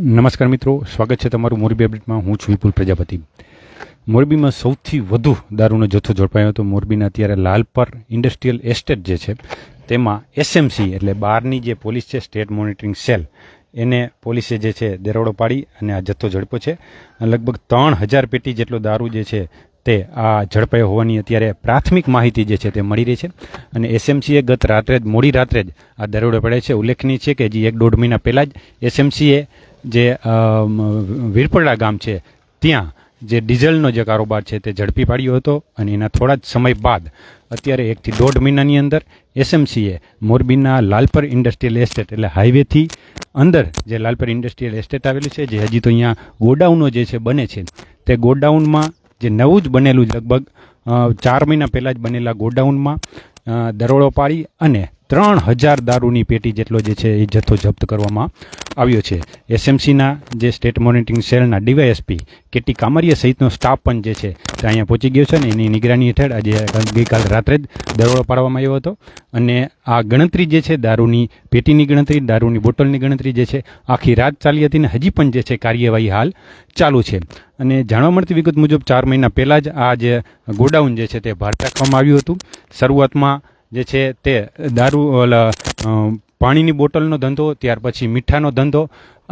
નમસ્કાર મિત્રો, સ્વાગત છે તમારું મોરબી અપડેટમાં. હું છું વિપુલ પ્રજાપતિ. મોરબીમાં સૌથી વધુ દારૂનો જથ્થો ઝડપાયો હતો. મોરબીના અત્યારે લાલપર ઇન્ડસ્ટ્રીયલ એસ્ટેટ જે છે, તેમાં એસએમસી એટલે બહારની જે પોલીસ છે, સ્ટેટ મોનિટરિંગ સેલ, એને પોલીસે જે છે દરોડો પાડી અને આ જથ્થો ઝડપ્યો છે. લગભગ ત્રણ હજાર પેટી જેટલો દારૂ જે છે, તે આ ઝડપાયો હોવાની અત્યારે પ્રાથમિક માહિતી જે છે તે મળી રહી છે. અને એસએમસીએ ગત રાત્રે જ, મોડી રાત્રે જ આ દરોડો પડે છે. ઉલ્લેખનીય છે કે હજી એક દોઢ મહિના પહેલાં જ એસએમસીએ જે વીરપરડા ગામ છે, ત્યાં જે ડીઝલનો જે કારોબાર છે તે ઝડપી પાડ્યો હતો અને એના થોડા જ સમય બાદ અત્યારે એકથી દોઢ મહિનાની અંદર એસએમસીએ મોરબીના લાલપર ઇન્ડસ્ટ્રીયલ એસ્ટેટ એટલે હાઈવેથી અંદર જે લાલપર ઇન્ડસ્ટ્રીયલ એસ્ટેટ આવેલું છે, જે હજી તો અહીંયા ગોડાઉનો જે છે બને છે, તે ગોડાઉનમાં જે નવું જ બનેલું લગભગ ચાર મહિના પહેલાં જ બનેલા ગોડાઉનમાં દરોડો પાડી અને ત્રણ હજાર દારૂની પેટી જેટલો જે છે એ જથ્થો જપ્ત કરવામાં આવ્યો છે. એસએમસીના જે સ્ટેટ મોનિટરિંગ સેલના ડીવાયએસપી કેટી કામરિયા સહિતનો સ્ટાફ પણ જે છે તે અહીંયા પહોંચી ગયો છે અને એની નિગરાની હેઠળ આજે ગઈકાલ રાત્રે જ દરોડો પાડવામાં આવ્યો હતો. અને આ ગણતરી જે છે દારૂની પેટીની ગણતરી, દારૂની બોટલની ગણતરી જે છે આખી રાત ચાલી હતી ને હજી પણ જે છે કાર્યવાહી હાલ ચાલુ છે. અને જાણવા મળતી વિગત મુજબ ચાર મહિના પહેલાં જ આ જે ગોડાઉન જે છે તે ભાર રાખવામાં આવ્યું હતું. શરૂઆતમાં જે છે તે દારૂ પાણીની બોટલનો ધંધો, ત્યાર પછી મીઠાનો ધંધો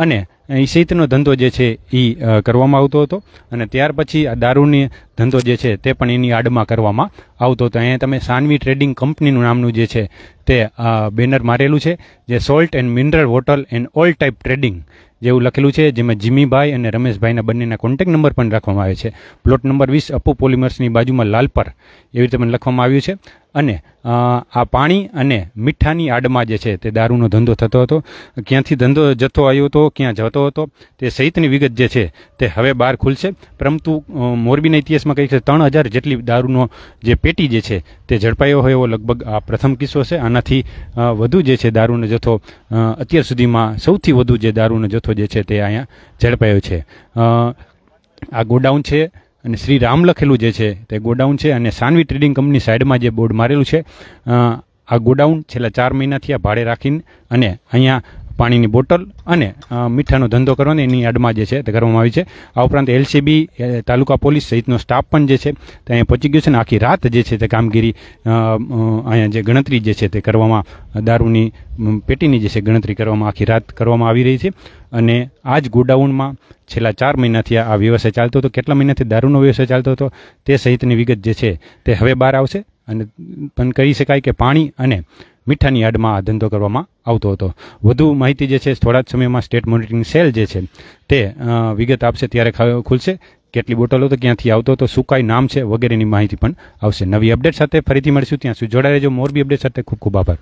અને અહીં સહિતનો ધંધો જે છે એ કરવામાં આવતો હતો. અને ત્યાર પછી આ દારૂની ધંધો જે છે તે પણ એની આડમાં કરવામાં આવતો હતો. અહીંયા તમે સાનવી ટ્રેડિંગ કંપનીનું નામનું જે છે તે બેનર મારેલું છે, જે salt and mineral water and all type trading જેવું લખેલું છે, જેમાં જીમીભાઈ અને રમેશભાઈના બંનેના કોન્ટેક્ટ નંબર પણ રાખવામાં આવે છે. પ્લોટ નંબર વીસ અપુ પોલિમર્સની બાજુમાં લાલપર એવી રીતે પણ લખવામાં આવ્યું છે. અને આ પાણી અને મીઠાની આડમાં જે છે તે દારૂનો ધંધો થતો હતો. ક્યાંથી ધંધો જથ્થો આવ્યો હતો, ક્યાં જતો હતો, તે સહિતની વિગત જે છે તે હવે બહાર ખુલશે. પરંતુ મોરબીના ઇતિહાસમાં કંઈક ત્રણ હજાર જેટલી દારૂનો જે પેટી જે છે તે ઝડપાયો હોય એવો લગભગ આ પ્રથમ કિસ્સો છે. આનાથી વધુ જે છે દારૂનો જથ્થો અત્યાર સુધીમાં સૌથી વધુ જે દારૂનો જથ્થો જે છે તે અહીંયા ઝડપાયો છે. આ ગોડાઉન છે અને શ્રી રામ લખેલું જે છે તે ગોડાઉન છે અને સાનવી ટ્રેડિંગ કંપની સાઈડમાં જે બોર્ડ મારેલું છે આ ગોડાઉન છેલ્લા ચાર મહિનાથી આ ભાડે રાખીને અને અહીંયા પાણીની બોટલ અને મીઠાનો ધંધો કરવાનો એની આડમાં જે છે તે કરવામાં આવી છે. આ ઉપરાંત એલસીબી તાલુકા પોલીસ સહિતનો સ્ટાફ પણ જે છે તે અહીંયા પહોંચી ગયો છે અને આખી રાત જે છે તે કામગીરી અહીંયા જે ગણતરી જે છે તે કરવામાં, દારૂની પેટીની જે છે ગણતરી કરવામાં આખી રાત કરવામાં આવી રહી છે. અને આ જ ગોડાઉનમાં છેલ્લા ચાર મહિનાથી આ વ્યવસાય ચાલતો હતો. કેટલા મહિનાથી દારૂનો વ્યવસાય ચાલતો હતો તે સહિતની વિગત જે છે તે હવે બહાર આવશે. અને પણ કહી શકાય કે પાણી અને મીઠાની યાર્ડમાં આ ધંધો કરવામાં આવતો હતો. વધુ માહિતી જે છે, થોડા જ સમયમાં સ્ટેટ મોનિટરિંગ સેલ જે છે, તે વિગત આપશે ત્યારે ખુલશે. કેટલી બોટલો તો ક્યાંથી આવતો હતો, શું કાંઈ નામ છે વગેરેની માહિતી પણ આવશે. નવી અપડેટ સાથે ફરીથી મળીશું. ત્યાં સુધી જોડાઈ રહેજો. મોરબી અપડેટ સાથે ખૂબ ખૂબ આભાર.